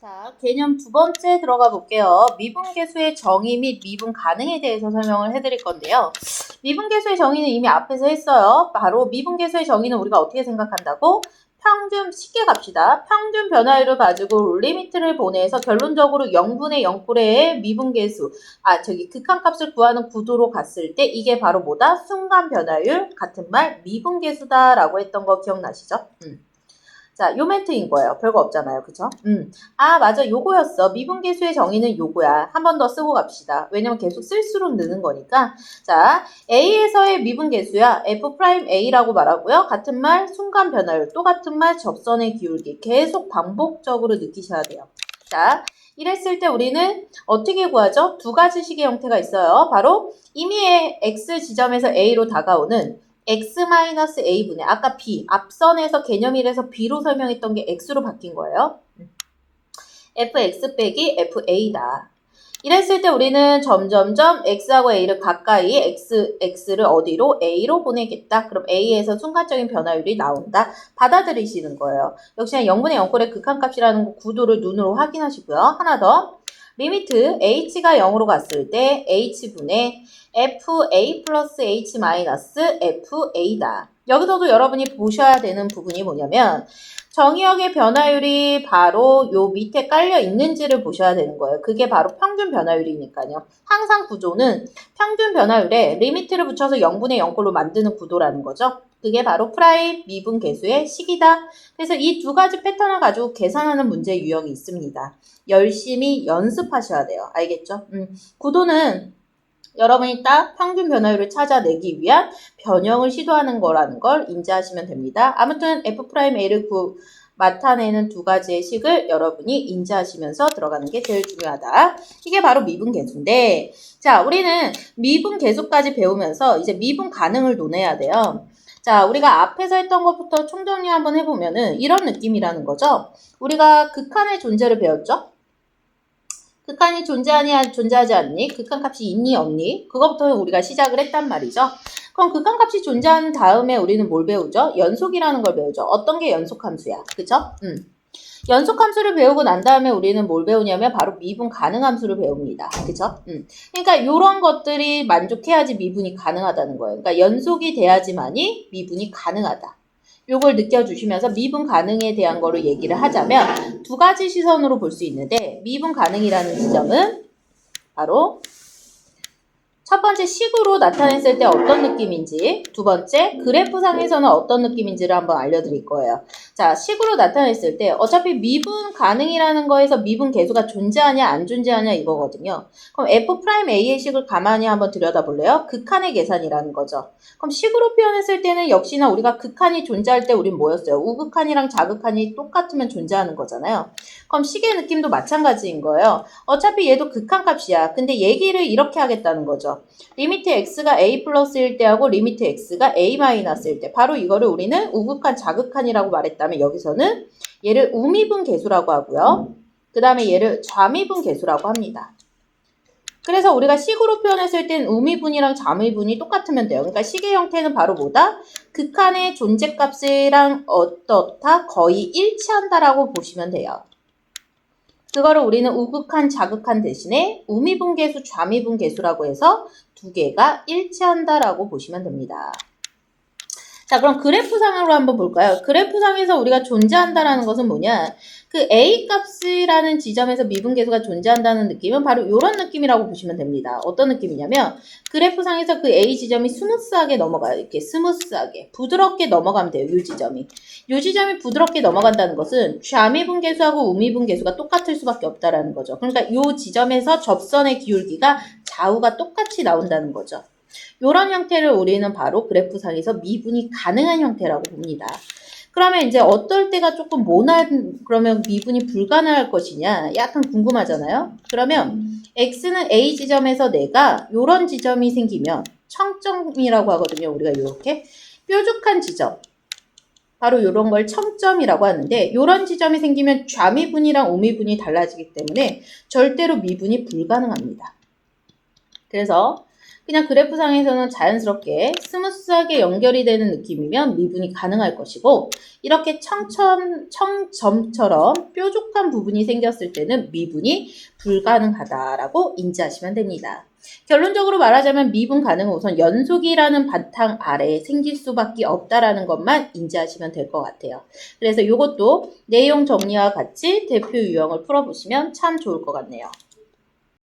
자, 개념 두 번째 들어가 볼게요. 미분계수의 정의 및 미분 가능에 대해서 설명을 해드릴 건데요. 미분계수의 정의는 이미 앞에서 했어요. 바로 미분계수의 정의는 우리가 어떻게 생각한다고? 평균, 쉽게 갑시다. 평균 변화율을 가지고 리미트를 보내서 결론적으로 0분의 0꼴의 미분계수, 아, 저기 극한값을 구하는 구도로 갔을 때 이게 바로 뭐다? 순간 변화율, 같은 말, 미분계수다라고 했던 거 기억나시죠? 음. 자, 요 멘트인 거예요. 별거 없잖아요. 그쵸? 음. 아, 맞아. 요거였어. 미분계수의 정의는 요거야. 한 번 더 쓰고 갑시다. 왜냐면 계속 쓸수록 느는 거니까. 자, A에서의 미분계수야. F'A라고 말하고요. 같은 말, 순간 변화율. 또 같은 말, 접선의 기울기. 계속 반복적으로 느끼셔야 돼요. 자, 이랬을 때 우리는 어떻게 구하죠? 두 가지 식의 형태가 있어요. 바로 임의의 X 지점에서 A로 다가오는 x-a분의 아까 b 앞선에서 개념 1에서 b로 설명했던 게 x로 바뀐 거예요. fx 빼기 fa다. 이랬을 때 우리는 점점점 x하고 a를 가까이 x, x를 어디로? a로 보내겠다. 그럼 a에서 순간적인 변화율이 나온다. 받아들이시는 거예요. 역시나 0분의 0꼴의 극한값이라는 구도를 눈으로 확인하시고요. 하나 더. 리미트 h가 0으로 갔을 때 h분의 fa 플러스 h 마이너스 fa다. 여기서도 여러분이 보셔야 되는 부분이 뭐냐면 정의역의 변화율이 바로 요 밑에 깔려 있는지를 보셔야 되는 거예요. 그게 바로 평균 변화율이니까요. 항상 구조는 평균 변화율에 리미트를 붙여서 0분의 0꼴로 만드는 구도라는 거죠. 그게 바로 프라임 미분 계수의 식이다. 그래서 이 두 가지 패턴을 가지고 계산하는 문제 유형이 있습니다. 열심히 연습하셔야 돼요. 알겠죠? 음, 구도는 여러분이 딱 평균 변화율을 찾아내기 위한 변형을 시도하는 거라는 걸 인지하시면 됩니다. 아무튼 F'A를 구, 나타내는 두 가지의 식을 여러분이 인지하시면서 들어가는 게 제일 중요하다. 이게 바로 미분 계수인데, 자, 우리는 미분 계수까지 배우면서 이제 미분 가능을 논해야 돼요. 자, 우리가 앞에서 했던 것부터 총정리 한번 해보면은 이런 느낌이라는 거죠. 우리가 극한의 존재를 배웠죠? 극한이 존재하니 존재하지 않니? 극한 값이 있니 없니? 그것부터 우리가 시작을 했단 말이죠. 그럼 극한 값이 존재한 다음에 우리는 뭘 배우죠? 연속이라는 걸 배우죠. 어떤 게 연속 함수야? 그쵸? 음. 연속 함수를 배우고 난 다음에 우리는 뭘 배우냐면 바로 미분 가능 함수를 배웁니다. 그쵸? 음. 그러니까 이런 것들이 만족해야지 미분이 가능하다는 거예요. 그러니까 연속이 돼야지만이 미분이 가능하다. 요걸 느껴주시면서 미분 가능에 대한 거를 얘기를 하자면 두 가지 시선으로 볼 수 있는데 미분 가능이라는 지점은 바로 첫 번째 식으로 나타냈을 때 어떤 느낌인지 두 번째 그래프상에서는 어떤 느낌인지를 한번 알려드릴 거예요. 자 식으로 나타냈을 때 어차피 미분 가능이라는 거에서 미분 계수가 존재하냐 안 존재하냐 이거거든요. 그럼 F'A의 식을 가만히 한번 들여다볼래요? 극한의 계산이라는 거죠. 그럼 식으로 표현했을 때는 역시나 우리가 극한이 존재할 때 우린 뭐였어요? 우극한이랑 자극한이 똑같으면 존재하는 거잖아요. 그럼 식의 느낌도 마찬가지인 거예요. 어차피 얘도 극한 값이야. 근데 얘기를 이렇게 하겠다는 거죠. 리미트 x가 a 플러스일 때하고 리미트 x가 a 마이너스일 때 바로 이거를 우리는 우극한 자극한이라고 말했다 면 여기서는 얘를 우미분 계수라고 하고요. 그 다음에 얘를 좌미분 계수라고 합니다. 그래서 우리가 식으로 표현했을 땐 우미분이랑 좌미분이 똑같으면 돼요. 그러니까 식의 형태는 바로 뭐다? 극한의 존재값이랑 어떻다? 거의 일치한다라고 보시면 돼요. 그거를 우리는 우극한, 자극한 대신에 우미분계수, 좌미분계수라고 해서 두 개가 일치한다라고 보시면 됩니다. 자, 그럼 그래프상으로 한번 볼까요? 그래프상에서 우리가 존재한다라는 것은 뭐냐? 그 A 값이라는 지점에서 미분계수가 존재한다는 느낌은 바로 이런 느낌이라고 보시면 됩니다. 어떤 느낌이냐면 그래프상에서 그 A 지점이 스무스하게 넘어가요. 이렇게 스무스하게 부드럽게 넘어가면 돼요. 이 지점이. 이 지점이 부드럽게 넘어간다는 것은 좌미분계수하고 우미분계수가 똑같을 수밖에 없다라는 거죠. 그러니까 이 지점에서 접선의 기울기가 좌우가 똑같이 나온다는 거죠. 이런 형태를 우리는 바로 그래프상에서 미분이 가능한 형태라고 봅니다. 그러면 이제 어떨 때가 조금 모난 그러면 미분이 불가능할 것이냐 약간 궁금하잖아요. 그러면 x는 a 지점에서 내가 이런 지점이 생기면 청점이라고 하거든요. 우리가 이렇게 뾰족한 지점 바로 이런 걸 청점이라고 하는데 이런 지점이 생기면 좌미분이랑 우미분이 달라지기 때문에 절대로 미분이 불가능합니다. 그래서 그냥 그래프상에서는 자연스럽게 스무스하게 연결이 되는 느낌이면 미분이 가능할 것이고 이렇게 청점, 청점처럼 뾰족한 부분이 생겼을 때는 미분이 불가능하다라고 인지하시면 됩니다. 결론적으로 말하자면 미분 가능은 우선 연속이라는 바탕 아래에 생길 수밖에 없다라는 것만 인지하시면 될 것 같아요. 그래서 이것도 내용 정리와 같이 대표 유형을 풀어보시면 참 좋을 것 같네요.